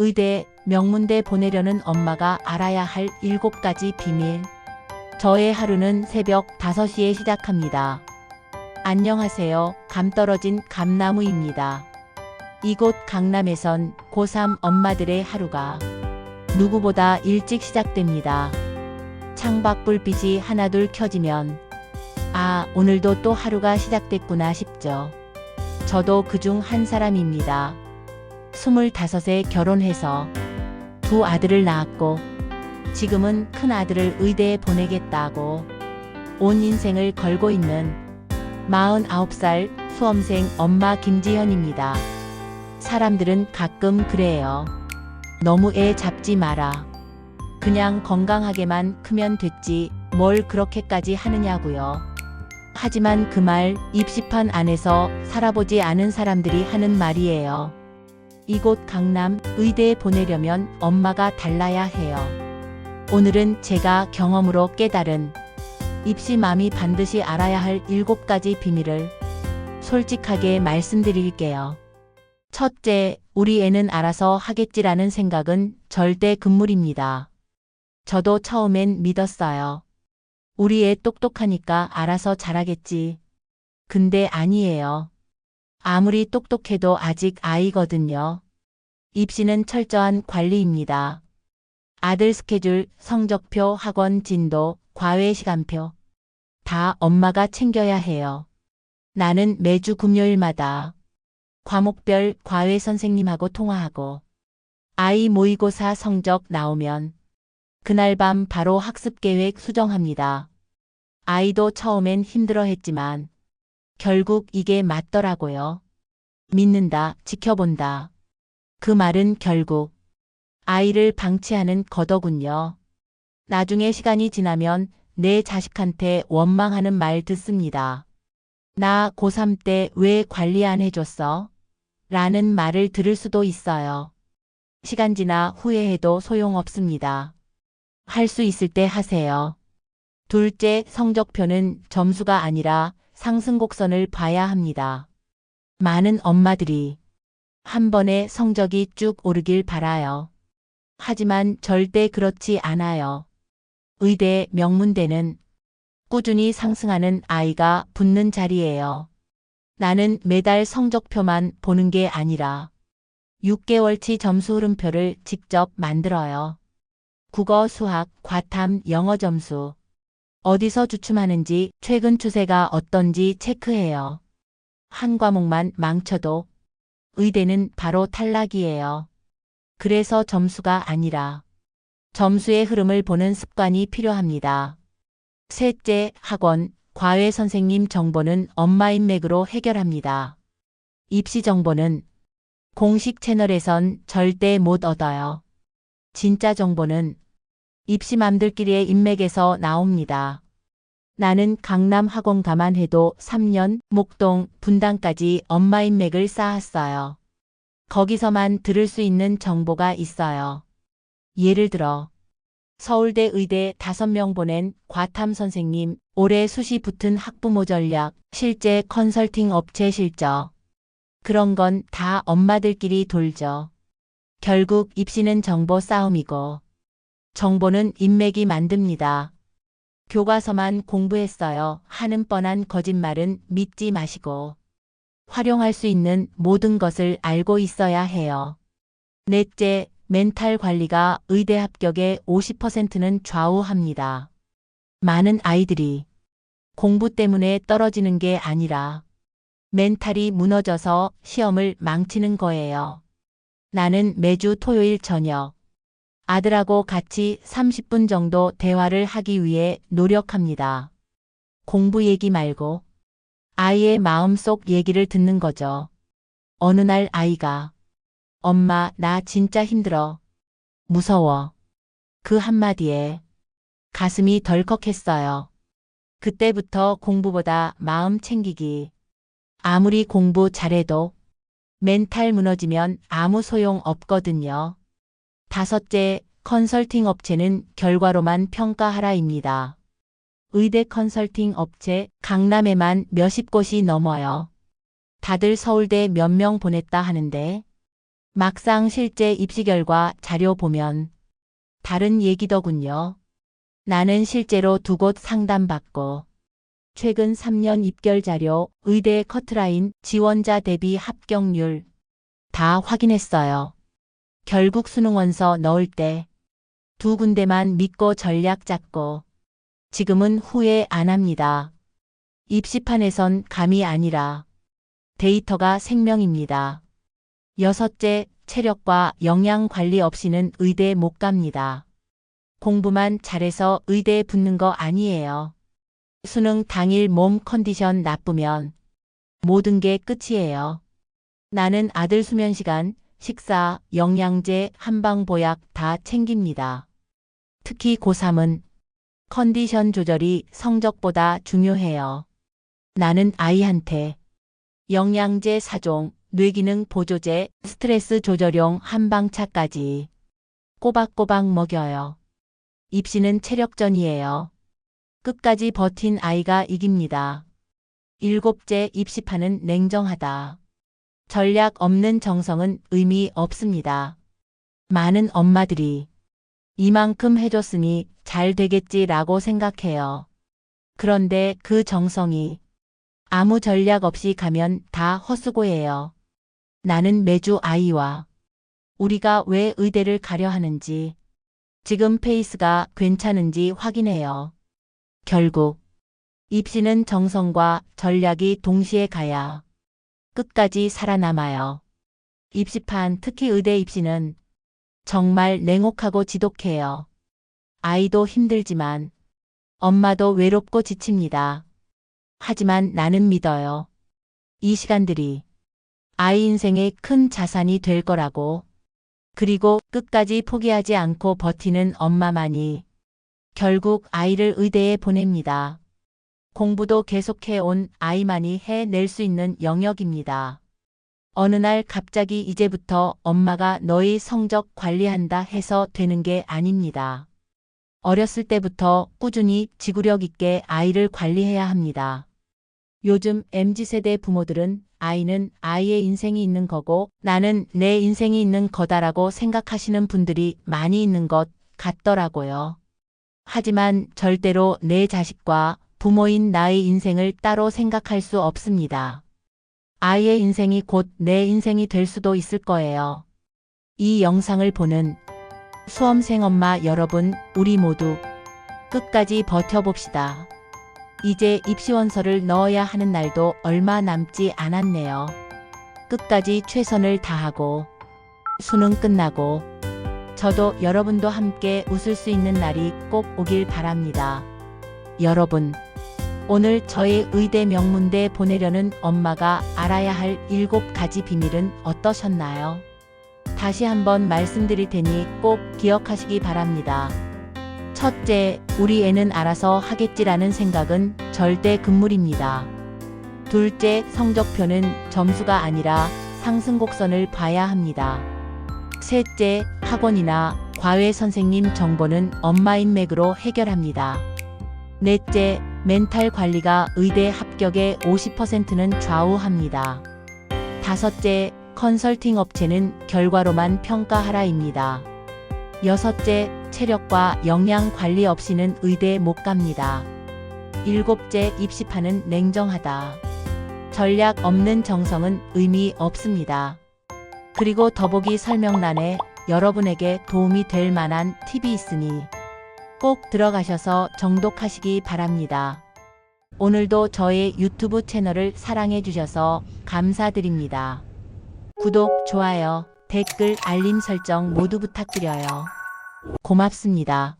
의대, 명문대 보내려는 엄마가 알아야 할 일곱 가지 비밀. 저의 하루는 새벽 5시에 시작합니다. 안녕하세요. 감 떨어진 감나무입니다. 이곳 강남에선 고3 엄마들의 하루가 누구보다 일찍 시작됩니다. 창밖 불빛이 하나둘 켜지면 아, 오늘도 또 하루가 시작됐구나 싶죠. 저도 그중 한 사람입니다. 25에 결혼해서 두 아들을 낳았고 지금은 큰 아들을 의대에 보내겠다고 온 인생을 걸고 있는 49살 수험생 엄마 김지현입니다. 사람들은 가끔 그래요. 너무 애 잡지 마라. 그냥 건강하게만 크면 됐지 뭘 그렇게까지 하느냐고요. 하지만 그 말 입시판 안에서 살아보지 않은 사람들이 하는 말이에요. 이곳 강남 의대에 보내려면 엄마가 달라야 해요. 오늘은 제가 경험으로 깨달은 입시맘이 반드시 알아야 할 일곱 가지 비밀을 솔직하게 말씀드릴게요. 첫째, 우리 애는 알아서 하겠지라는 생각은 절대 금물입니다. 저도 처음엔 믿었어요. 우리 애 똑똑하니까 알아서 잘하겠지. 근데 아니에요. 아무리 똑똑해도 아직 아이거든요. 입시는 철저한 관리입니다. 아들 스케줄, 성적표, 학원 진도, 과외 시간표. 다 엄마가 챙겨야 해요. 나는 매주 금요일마다 과목별 과외 선생님하고 통화하고 아이 모의고사 성적 나오면 그날 밤 바로 학습 계획 수정합니다. 아이도 처음엔 힘들어 했지만 결국 이게 맞더라고요. 믿는다, 지켜본다. 그 말은 결국 아이를 방치하는 거더군요. 나중에 시간이 지나면 내 자식한테 원망하는 말 듣습니다. 나 고3 때 왜 관리 안 해줬어? 라는 말을 들을 수도 있어요. 시간 지나 후회해도 소용없습니다. 할 수 있을 때 하세요. 둘째, 성적표는 점수가 아니라 상승곡선을 봐야 합니다. 많은 엄마들이 한 번에 성적이 쭉 오르길 바라요. 하지만 절대 그렇지 않아요. 의대, 명문대는 꾸준히 상승하는 아이가 붙는 자리예요. 나는 매달 성적표만 보는 게 아니라 6개월치 점수 흐름표를 직접 만들어요. 국어, 수학, 과탐, 영어 점수. 어디서 주춤하는지, 최근 추세가 어떤지 체크해요. 한 과목만 망쳐도 의대는 바로 탈락이에요. 그래서 점수가 아니라 점수의 흐름을 보는 습관이 필요합니다. 셋째, 학원, 과외 선생님 정보는 엄마 인맥으로 해결합니다. 입시 정보는 공식 채널에선 절대 못 얻어요. 진짜 정보는 입시맘들끼리의 인맥에서 나옵니다. 나는 강남 학원 가만 해도 3년 목동 분당까지 엄마 인맥을 쌓았어요. 거기서만 들을 수 있는 정보가 있어요. 예를 들어 서울대 의대 5명 보낸 과탐 선생님, 올해 수시 붙은 학부모 전략, 실제 컨설팅 업체 실적. 그런 건 다 엄마들끼리 돌죠. 결국 입시는 정보 싸움이고 정보는 인맥이 만듭니다. 교과서만 공부했어요 하는 뻔한 거짓말은 믿지 마시고 활용할 수 있는 모든 것을 알고 있어야 해요. 넷째, 멘탈 관리가 의대 합격의 50%는 좌우합니다. 많은 아이들이 공부 때문에 떨어지는 게 아니라 멘탈이 무너져서 시험을 망치는 거예요. 나는 매주 토요일 저녁 아들하고 같이 30분 정도 대화를 하기 위해 노력합니다. 공부 얘기 말고 아이의 마음속 얘기를 듣는 거죠. 어느 날 아이가 엄마, 나 진짜 힘들어. 무서워. 그 한마디에 가슴이 덜컥했어요. 그때부터 공부보다 마음 챙기기. 아무리 공부 잘해도 멘탈 무너지면 아무 소용 없거든요. 다섯째, 컨설팅 업체는 결과로만 평가하라입니다. 의대 컨설팅 업체 강남에만 몇십 곳이 넘어요. 다들 서울대 몇 명 보냈다 하는데 막상 실제 입시 결과 자료 보면 다른 얘기더군요. 나는 실제로 두 곳 상담받고 최근 3년 입결 자료, 의대 커트라인, 지원자 대비 합격률 다 확인했어요. 결국 수능 원서 넣을 때 두 군데만 믿고 전략 짰고 지금은 후회 안 합니다. 입시판에선 감이 아니라 데이터가 생명입니다. 여섯째, 체력과 영양 관리 없이는 의대 못 갑니다. 공부만 잘해서 의대에 붙는 거 아니에요. 수능 당일 몸 컨디션 나쁘면 모든 게 끝이에요. 나는 아들 수면 시간, 식사, 영양제, 한방보약 다 챙깁니다. 특히 고3은 컨디션 조절이 성적보다 중요해요. 나는 아이한테 영양제 4종, 뇌기능 보조제, 스트레스 조절용 한방차까지 꼬박꼬박 먹여요. 입시는 체력전이에요. 끝까지 버틴 아이가 이깁니다. 일곱째 입시판은 냉정하다. 전략 없는 정성은 의미 없습니다. 많은 엄마들이 이만큼 해줬으니 잘 되겠지라고 생각해요. 그런데 그 정성이 아무 전략 없이 가면 다 헛수고예요. 나는 매주 아이와 우리가 왜 의대를 가려 하는지 지금 페이스가 괜찮은지 확인해요. 결국 입시는 정성과 전략이 동시에 가야 끝까지 살아남아요. 입시판 특히 의대 입시는 정말 냉혹하고 지독해요. 아이도 힘들지만 엄마도 외롭고 지칩니다. 하지만 나는 믿어요. 이 시간들이 아이 인생의 큰 자산이 될 거라고. 그리고 끝까지 포기하지 않고 버티는 엄마만이 결국 아이를 의대에 보냅니다. 공부도 계속해 온 아이만이 해낼 수 있는 영역입니다. 어느 날 갑자기 이제부터 엄마가 너희 성적 관리한다 해서 되는 게 아닙니다. 어렸을 때부터 꾸준히 지구력 있게 아이를 관리해야 합니다. 요즘 MZ세대 부모들은 아이는 아이의 인생이 있는 거고 나는 내 인생이 있는 거다라고 생각하시는 분들이 많이 있는 것 같더라고요. 하지만 절대로 내 자식과 부모인 나의 인생을 따로 생각할 수 없습니다. 아이의 인생이 곧 내 인생이 될 수도 있을 거예요. 이 영상을 보는 수험생 엄마 여러분, 우리 모두 끝까지 버텨봅시다. 이제 입시원서를 넣어야 하는 날도 얼마 남지 않았네요. 끝까지 최선을 다하고 수능 끝나고 저도 여러분도 함께 웃을 수 있는 날이 꼭 오길 바랍니다. 여러분, 오늘 저의 의대 명문대 보내려는 엄마가 알아야 할 일곱 가지 비밀은 어떠셨나요? 다시 한번 말씀드릴 테니 꼭 기억하시기 바랍니다. 첫째, 우리 애는 알아서 하겠지라는 생각은 절대 금물입니다. 둘째, 성적표는 점수가 아니라 상승 곡선을 봐야 합니다. 셋째, 학원이나 과외 선생님 정보는 엄마 인맥으로 해결합니다. 넷째, 멘탈 관리가 의대 합격의 50%는 좌우합니다. 다섯째, 컨설팅 업체는 결과로만 평가하라입니다. 여섯째, 체력과 영양 관리 없이는 의대 못 갑니다. 일곱째, 입시판은 냉정하다. 전략 없는 정성은 의미 없습니다. 그리고 더보기 설명란에 여러분에게 도움이 될 만한 팁이 있으니 꼭 들어가셔서 정독하시기 바랍니다. 오늘도 저의 유튜브 채널을 사랑해 주셔서 감사드립니다. 구독, 좋아요, 댓글, 알림 설정 모두 부탁드려요. 고맙습니다.